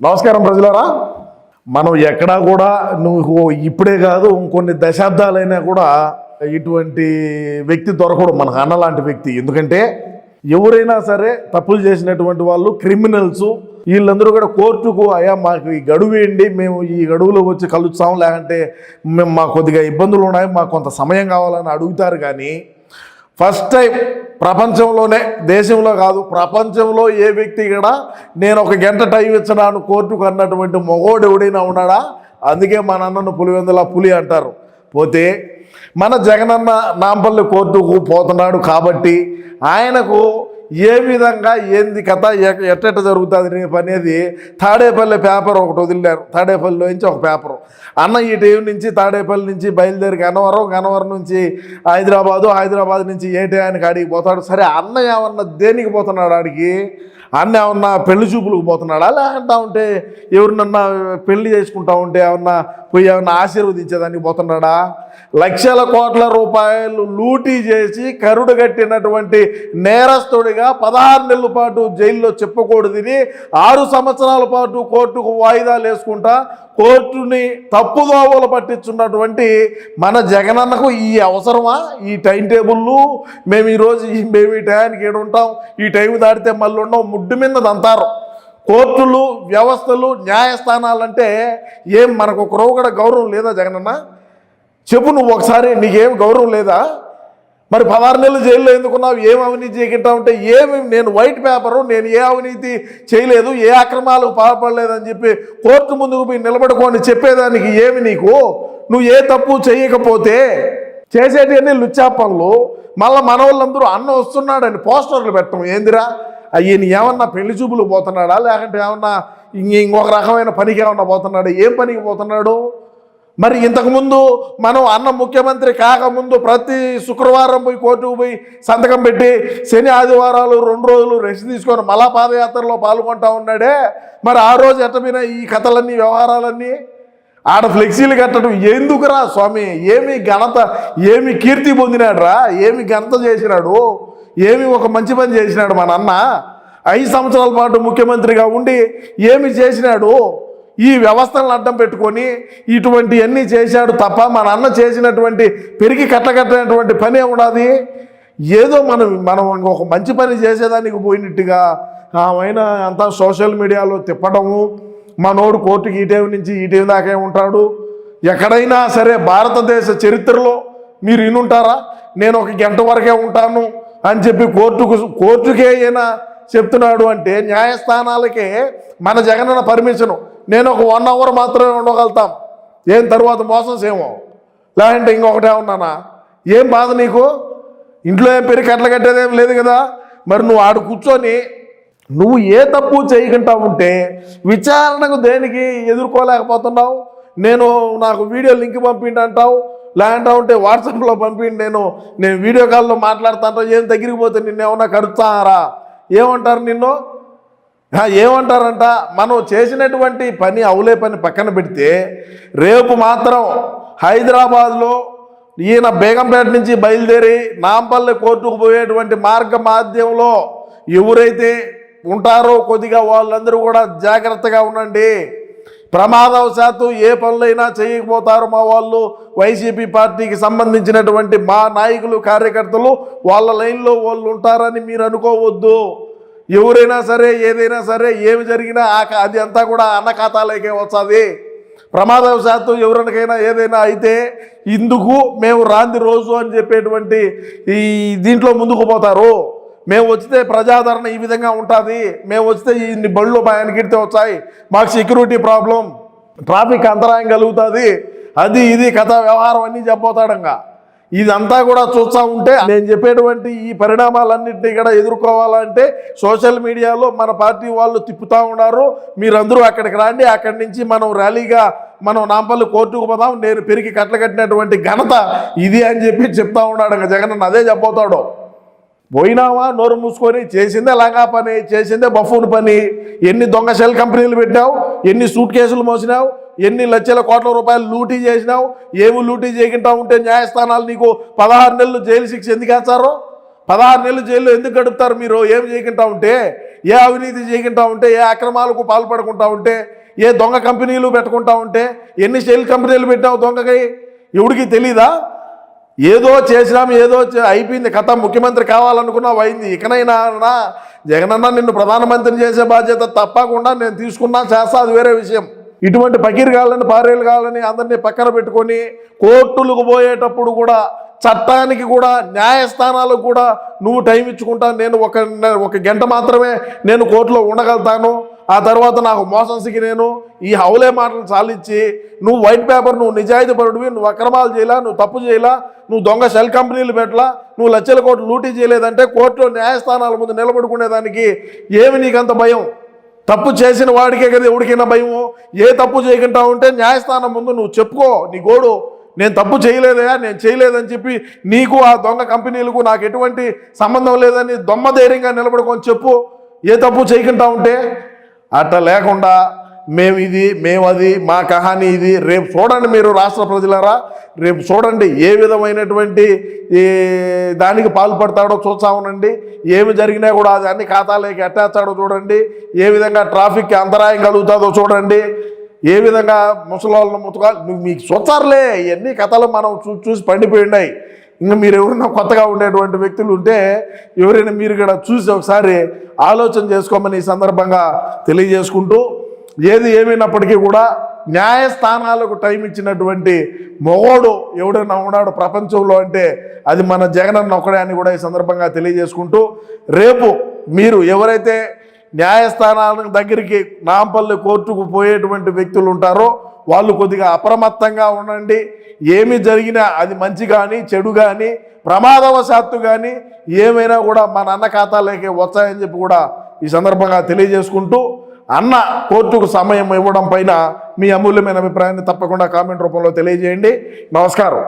నమస్కారం ప్రజలారా. మనం ఎక్కడా కూడా నువ్వు ఇప్పుడే కాదు ఇంకొన్ని దశాబ్దాలైనా కూడా ఇటువంటి వ్యక్తి దొరకడు మనకు అన్న లాంటి వ్యక్తి. ఎందుకంటే ఎవరైనా సరే తప్పులు చేసినటువంటి వాళ్ళు క్రిమినల్స్ వీళ్ళందరూ కూడా కోర్టుకు అయ్యా మాకు ఈ గడువు ఏంటి? మేము ఈ గడువులో వచ్చి కలుస్తాం లేకంటే మేము మాకు కొద్దిగా ఇబ్బందులు ఉన్నాయి మాకు కొంత సమయం కావాలని అడుగుతారు కానీ ఫస్ట్ టైం ప్రపంచంలోనే దేశంలో కాదు ప్రపంచంలో ఏ వ్యక్తి కూడా నేను ఒక గంట టైం ఇచ్చడాను కోర్టుకు అన్నటువంటి మగోడు ఎవడైనా ఉన్నాడా? అందుకే మా నాన్నను పులివెందుల పులి అంటారు. పోతే మన జగనన్న నాంపల్లి కోర్టుకు పోతున్నాడు కాబట్టి ఆయనకు ఏ విధంగా ఏంది కథ? ఎట్ట ఎట్టెట్ట జరుగుతుంది రేపు అనేది తాడేపల్లి పేపర్ ఒకటి వదిలినారు. తాడేపల్లిలో నుంచి ఒక పేపరు. అన్న ఈ టైం నుంచి తాడేపల్లి నుంచి బయలుదేరి గన్నవరం గన్నవరం నుంచి హైదరాబాదు హైదరాబాద్ నుంచి ఏ టైంకి ఆడికి పోతాడు? సరే అన్న ఏమన్నా దేనికి పోతున్నాడు ఆడికి? అన్న ఏమన్నా పెళ్ళి చూపులకు పోతున్నాడా? లేకుంటా ఉంటే ఎవరినన్నా పెళ్ళి చేసుకుంటా ఉంటే ఏమన్నా పోయి ఏమన్నా ఆశీర్వదించేదానికి పోతున్నాడా? లక్షల కోట్ల రూపాయలు లూటీ చేసి కరుడు కట్టినటువంటి నేరస్తుడిగా పదహారు నెలల పాటు జైల్లో చెప్పకూడదని ఆరు సంవత్సరాల పాటు కోర్టుకు వాయిదాలు వేసుకుంటా కోర్టుని తప్పుదోవలు పట్టించున్నటువంటి మన జగనన్నకు ఈ అవసరమా? ఈ టైం టేబుల్లు? మేము ఈరోజు మేము ఈ టైంకి ఏడుంటాం ఈ టైం దాటితే మళ్ళీ ఉన్నాం ముడ్డు మీద దంతారు. కోర్టులు వ్యవస్థలు న్యాయస్థానాలంటే ఏం మనకు ఒక రోజు కూడా గౌరవం లేదా జగనన్న? చెప్పు నువ్వు ఒకసారి నీకేం గౌరవం లేదా? మరి పదహారు నెలలు జైల్లో ఎందుకున్నావు? ఏం అవినీతి చేయకుండా ఉంటే ఏమి నేను వైట్ పేపరు నేను ఏ అవినీతి చేయలేదు ఏ అక్రమాలు పాల్పడలేదని చెప్పి కోర్టు ముందుకు పోయి నిలబడుకొని చెప్పేదానికి ఏమి నీకు? నువ్వు ఏ తప్పు చేయకపోతే చేసేటివన్నీ లుచ్చా పనులు మళ్ళీ మనవాళ్ళందరూ అన్న వస్తున్నాడని పోస్టర్లు పెట్టడం ఏందిరా? ఈయన ఏమన్నా పెళ్ళి చూపులు పోతున్నాడా? లేకుంటే ఏమన్నా ఇంకొక రకమైన పనికి ఏమన్నా పోతున్నాడు? ఏం పనికి పోతున్నాడు? మరి ఇంతకుముందు మనం అన్న ముఖ్యమంత్రి కాకముందు ప్రతి శుక్రవారం పోయి కోర్టుకు పోయి సంతకం పెట్టి శని ఆదివారాలు రెండు రోజులు రెస్ట్ తీసుకొని మళ్ళా పాదయాత్రలో పాల్గొంటా ఉన్నాడే. మరి ఆ రోజు ఎట్టమైన ఈ కథలన్నీ వ్యవహారాలన్నీ? ఆడ ఫ్లెక్సీలు కట్టడం ఎందుకురా స్వామి? ఏమి ఘనత ఏమి కీర్తి పొందినాడురా? ఏమి ఘనత చేసినాడు? ఏమి ఒక మంచి పని చేసినాడు మా నాన్న? ఐదు సంవత్సరాల పాటు ముఖ్యమంత్రిగా ఉండి ఏమి చేసినాడు? ఈ వ్యవస్థలను అడ్డం పెట్టుకొని ఇటువంటి అన్నీ చేశాడు తప్ప మన అన్న చేసినటువంటి పెరిగి కట్టకట్టినటువంటి పని ఏమున్నది ఏదో మనం మనం ఒక మంచి పని చేసేదానికి పోయినట్టుగా ఆమెన అంతా సోషల్ మీడియాలో తిప్పడము మనోడు కోర్టుకి ఈ నుంచి ఈ దాకా ఉంటాడు. ఎక్కడైనా సరే భారతదేశ చరిత్రలో మీరు ఇనుంటారా? నేను ఒక గంట వరకే ఉంటాను. అని చెప్పి కోర్టుకు కోర్టుకే ఈయన చెప్తున్నాడు అంటే న్యాయస్థానాలకే మన జగనన్న పర్మిషను. నేను ఒక వన్ అవర్ మాత్రమే ఉండగలుగుతాం. ఏం తర్వాత మోసం సేమో లేదంటే ఇంకొకటే ఉన్నానా ఏం బాధ నీకు? ఇంట్లో ఏం పెరిగి కట్టలు కట్టేదేం లేదు కదా? మరి నువ్వు ఆడు కూర్చొని నువ్వు ఏ తప్పు చేయకుండా ఉంటే విచారణకు దేనికి ఎదుర్కోలేకపోతున్నావు? నేను నాకు వీడియో లింక్ పంపిండి అంటావు లేదంటా ఉంటే వాట్సాప్లో పంపిండి నేను. నేను వీడియో కాల్లో మాట్లాడుతాంటో ఏం దగ్గరికి పోతే నిన్ను ఏమన్నా కడుతారా ఏమంటారు నిన్ను? ఏమంటారంట? మనం చేసినటువంటి పని అవులే పని పక్కన పెడితే రేపు మాత్రం హైదరాబాద్లో ఈయన బేగంపేట నుంచి బయలుదేరి నాంపల్లి కోర్టుకు పోయేటువంటి మార్గ మాధ్యంలో ఎవరైతే ఉంటారో కొద్దిగా వాళ్ళందరూ కూడా జాగ్రత్తగా ఉండండి. ప్రమాదవశాత్తు ఏ పనులైనా చేయకపోతారు మా వాళ్ళు. వైసీపీ పార్టీకి సంబంధించినటువంటి మా నాయకులు కార్యకర్తలు వాళ్ళ లైన్లో వాళ్ళు ఉంటారని మీరు అనుకోవద్దు. ఎవరైనా సరే ఏదైనా సరే ఏమి జరిగినా ఆ అది అంతా కూడా అన్న ఖాతాలోకే వస్తుంది. ప్రమాదవశాత్తు ఎవరికైనా ఏదైనా అయితే ఇందుకు మేము రాంది రోజు అని చెప్పేటువంటి ఈ దీంట్లో ముందుకు పోతారు. మేము వచ్చితే ప్రజాదరణ ఈ విధంగా ఉంటుంది. మేము వస్తే ఇన్ని బళ్ళు ఆయనకిడితే వచ్చాయి. మాకు సెక్యూరిటీ ప్రాబ్లం ట్రాఫిక్ అంతరాయం కలుగుతుంది. అది ఇది కథ వ్యవహారం అన్నీ చెప్పబోతాడంగా. ఇదంతా కూడా చూస్తూ ఉంటే నేను చెప్పేటువంటి ఈ పరిణామాలన్నింటినీ కూడా ఎదుర్కోవాలంటే సోషల్ మీడియాలో మన పార్టీ వాళ్ళు తిప్పుతూ ఉన్నారు. మీరందరూ అక్కడికి రండి. అక్కడి నుంచి మనం ర్యాలీగా మనం నాంపల్లి కోర్టుకు పోదాం. నేను పెరిగి కట్టలు కట్టినటువంటి ఘనత ఇది అని చెప్పి చెప్తా ఉన్నాడు జగన్ అదే చెప్పబోతాడు. పోయినావా? నోరు మూసుకొని చేసిందే లంగా పని చేసిందే బఫూన్ పని. ఎన్ని దొంగ షెల్ కంపెనీలు పెట్టావు? ఎన్ని సూట్ కేసులు మోసినావు? ఎన్ని లక్షల కోట్ల రూపాయలు లూటీ చేసినావు? ఏమి లూటీ చేయకుండా ఉంటే న్యాయస్థానాలు నీకు పదహారు నెలలు జైలు శిక్ష ఎందుకు వేస్తారో? పదహారు నెలలు జైల్లో ఎందుకు గడుపుతారు మీరు? ఏం చేయకుండా ఉంటే ఏ అవినీతి చేయకుండా ఉంటే ఏ అక్రమాలకు పాల్పడుకుంటా ఉంటే ఏ దొంగ కంపెనీలు పెట్టుకుంటా ఉంటే ఎన్ని షెల్ కంపెనీలు పెట్టావు దొంగకి? ఎవడికి తెలీదా? ఏదో చేసినాం ఏదో అయిపోయింది కథ. ముఖ్యమంత్రి కావాలనుకున్నావు అయింది. ఇకనైనా జగనన్న నిన్ను ప్రధానమంత్రిని చేసే బాధ్యత తప్పకుండా నేను తీసుకున్నా చేస్తా అది వేరే విషయం. ఇటువంటి పకీర్ కావాలని పారేలు కావాలని అందరినీ పక్కన పెట్టుకొని కోర్టులకు పోయేటప్పుడు కూడా చట్టానికి కూడా న్యాయస్థానాలకు కూడా నువ్వు టైం ఇచ్చుకుంటా నేను ఒక ఒక గంట మాత్రమే నేను కోర్టులో ఉండగలుగుతాను. ఆ తర్వాత నాకు మోసంసికి నేను ఈ హౌలే మాటలు చాలించి నువ్వు వైట్ పేపర్ నువ్వు నిజాయితీ పరుడివి నువ్వు అక్రమాలు చేయలా నువ్వు తప్పు చేయలా నువ్వు దొంగ సెల్ కంపెనీలు పెట్టలా నువ్వు లక్షల కోట్లు లూటీ చేయలేదంటే కోర్టులో న్యాయస్థానాల ముందు నిలబడుకునేదానికి ఏమి నీకంత భయం? తప్పు చేసిన వాడికే కదా ఎవడికైనా భయము? ఏ తప్పు చేయకుండా ఉంటే న్యాయస్థానం ముందు నువ్వు చెప్పుకో నీ గోడు నేను తప్పు చేయలేదయా? నేను చేయలేదని చెప్పి నీకు ఆ దొంగ కంపెనీలకు నాకు ఎటువంటి సంబంధం లేదని దొమ్మ ధైర్యంగా నిలబడుకొని చెప్పు. ఏ తప్పు చేయకుండా ఉంటే? అట్లా లేకుండా మేము ఇది మేము అది మా కహాని ఇది. రేపు చూడండి మీరు రాష్ట్ర ప్రజలారా. రేపు చూడండి ఏ విధమైనటువంటి ఈ దానికి పాల్పడతాడో చూస్తా ఉండండి. ఏమి జరిగినా కూడా అది అన్ని ఖాతాలోకి ఎట్టేస్తాడో చూడండి. ఏ విధంగా ట్రాఫిక్కి అంతరాయం కలుగుతుందో చూడండి. ఏ విధంగా ముసలాళ్ళను ముతకాలు మీకు చూస్తారులే ఇవన్నీ కథలు మనం చూ చూసి పండిపోయి ఉన్నాయి ఇంకా మీరు ఎవరైనా కొత్తగా ఉండేటువంటి వ్యక్తులు ఉంటే ఎవరైనా మీరు కూడా చూసి ఒకసారి ఆలోచన చేసుకోమని ఈ సందర్భంగా తెలియజేసుకుంటూ ఏది ఏమైనప్పటికీ కూడా న్యాయస్థానాలకు టైం ఇచ్చినటువంటి మొగోడు ఎవడైనా ఉన్నాడు ప్రపంచంలో అంటే అది మన జగనన్న ఒకడే అని కూడా ఈ సందర్భంగా తెలియజేసుకుంటూ రేపు మీరు ఎవరైతే న్యాయస్థానాల దగ్గరికి నాంపల్లి కోర్టుకు పోయేటువంటి వ్యక్తులు ఉంటారో వాళ్ళు కొద్దిగా అప్రమత్తంగా ఉండండి. ఏమి జరిగినా అది మంచి కానీ చెడు కానీ ప్రమాదవశాత్తు కానీ ఏమైనా కూడా మన అన్న ఖాతాలోకి వచ్చాయని చెప్పి కూడా ఈ సందర్భంగా తెలియజేసుకుంటూ అన్న కోర్టుకు సమయం ఇవ్వడం పైన మీ అమూల్యమైన అభిప్రాయాన్ని తప్పకుండా కామెంట్ రూపంలో తెలియజేయండి. నమస్కారం.